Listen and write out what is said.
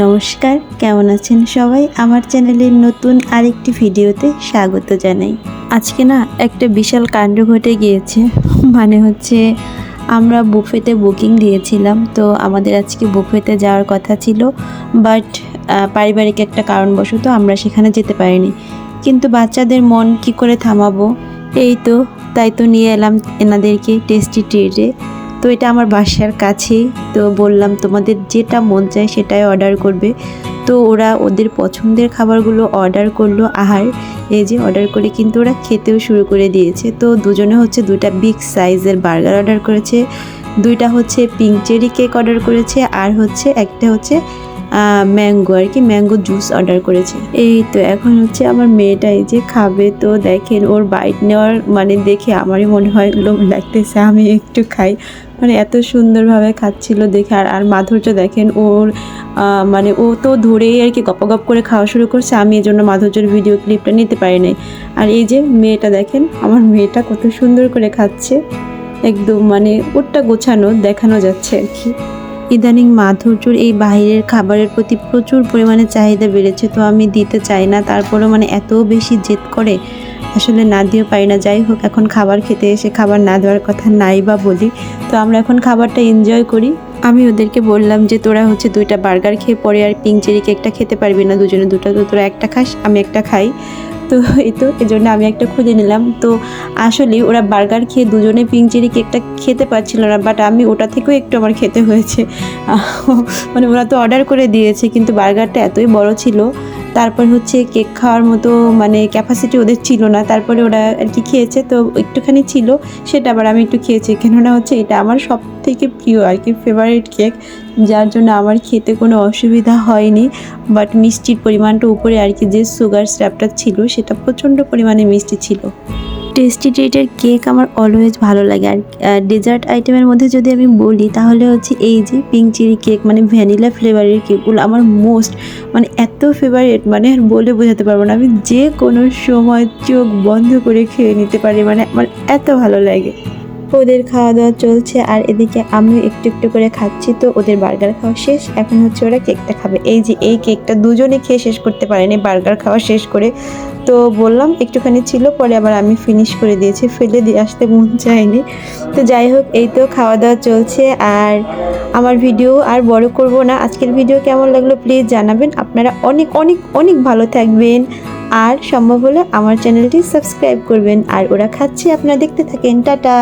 নমস্কার, কেমন আছেন সবাই? আমার চ্যানেলের নতুন আরেকটি ভিডিওতে স্বাগত জানাই। আজকে না একটা বিশাল কাণ্ড ঘটে গিয়েছে মানে হচ্ছে আমরা বুফেতে বুকিং দিয়েছিলাম, তো আমাদের আজকে বুফেতে যাওয়ার কথা ছিল, বাট পারিবারিক একটা কারণবশত আমরা সেখানে যেতে পারিনি। কিন্তু বাচ্চাদের মন কি করে থামাবো? এই তো, তাই তো নিয়ে এলাম এনাদেরকে টেস্টি ট্রিটে। তো এটা আমার বাসার কাছেই তো বললাম, তোমাদের যেটা মন চায় সেটাই অর্ডার করবে। তো ওরা ওদের পছন্দের খাবারগুলো অর্ডার করল। আহার এই যে অর্ডার করে কিন্তু ওরা খেতেও শুরু করে দিয়েছে। তো দুজনে হচ্ছে দুটা বিগ সাইজের বার্গার অর্ডার করেছে। দুইটা হচ্ছে পিঙ্ক চেরি কেক অর্ডার করেছে। আর হচ্ছে একটা হচ্ছে ম্যাঙ্গো আর কি ম্যাঙ্গো জুস অর্ডার করেছে। এই তো এখন হচ্ছে আমার মেয়েটা এই যে খাবে তো দেখেন ওর বাইট নেওয়ার মানে দেখে আমারই মনে হয় লোভ লাগতেছে, আমি একটু খাই। মানে এত সুন্দরভাবে খাচ্ছিল দেখে আর আর মাধুর্য দেখেন ওর মানে ও তো ধরেই আর কি গপ করে খাওয়া শুরু করছে, আমি এই জন্য মাধুর্যের ভিডিও ক্লিপটা নিতে পারি নাই। আর এই যে মেয়েটা দেখেন, আমার মেয়েটা কত সুন্দর করে খাচ্ছে। একদম মানে ওরটা গোছানো, দেখানো যাচ্ছে আর কি। ইদানিং মাধুর্যর এই বাইরের খাবারের প্রতি প্রচুর পরিমাণে চাহিদা বেড়েছে, তো আমি দিতে চাই না, তারপরেও মানে এত বেশি জেদ করে আসলে না দিয়েও পারি না। যাই হোক, এখন খাবার খেতে এসে খাবার না দেওয়ার কথা নাই বা বলি, তো আমরা এখন খাবারটা এনজয় করি। আমি ওদেরকে বললাম যে, তোরা হচ্ছে দুইটা বার্গার খেয়ে পরে আর পিঙ্ক চেরি কেকটা খেতে পারবি না, দুজনে দুটো তো তোরা একটা খাস, আমি একটা খাই। তো এই তো, এই জন্য আমি একটা খুঁজে নিলাম। তো আসলে ওরা বার্গার খেয়ে দুজনে পিঙ্ক চেরি কেকটা খেতে পারছিল না বাট আমি ওটা থেকেও একটু আমার খেতে হয়েছে। মানে ওরা তো অর্ডার করে দিয়েছে, কিন্তু বার্গারটা এতই বড় ছিল। তারপর হচ্ছে কেক খাওয়ার মতো মানে ক্যাপাসিটি ওদের ছিল না। তারপরে ওরা আর কি খেয়েছে, তো একটুখানি ছিল, সেটা আবার আমি একটু খেয়েছি। কেননা হচ্ছে এটা আমার সব থেকে প্রিয় আর কি ফেভারিট কেক যার জন্য আমার খেতে কোনো অসুবিধা হয়নি। বাট মিষ্টির পরিমাণটা উপরে আর কি যে সুগার স্ট্যাপটা ছিল, সেটা প্রচণ্ড পরিমাণে মিষ্টি ছিল। টেস্টি ট্রিটের কেক আমার অলওয়েজ ভালো লাগে। আর ডেজার্ট আইটেমের মধ্যে যদি আমি বলি, তাহলে হচ্ছে এই যে পিঙ্ক চিলি কেক মানে ভ্যানিলা ফ্লেভারের কেকগুলো আমার মোস্ট মানে এত ফেভারিট মানে বলে বোঝাতে পারব না। আমি যে কোনো সময় চোখ বন্ধ করে খেয়ে নিতে পারি মানে আমার এত ভালো লাগে। ওদের খাওয়া দাওয়া চলছে আর এদিকে আমিও একটু একটু করে খাচ্ছি। তো ওদের বার্গার খাওয়া শেষ। এখন হচ্ছে ওরা কেকটা খাবে। এই যে এই কেকটা দুজনে খেয়ে শেষ করতে পারেনি। বার্গার খাওয়া শেষ করে তো বললাম একটুখানি ছিল। পরে আবার আমি ফিনিশ করে দিয়েছি। ফেলে দিয়ে আসতে মন চায়নি। তো যাই হোক, এই তো খাওয়া দাওয়া চলছে। আর আমার ভিডিও আর বড় করব না। আজকের ভিডিও কেমন লাগল প্লিজ জানাবেন। আপনারা অনেক অনেক অনেক ভালো থাকবেন। আর সম্ভব হলে আমার চ্যানেলটি সাবস্ক্রাইব করবেন। আর ওরা খাচ্ছে। আপনারা দেখতে থাকেন। টাটা!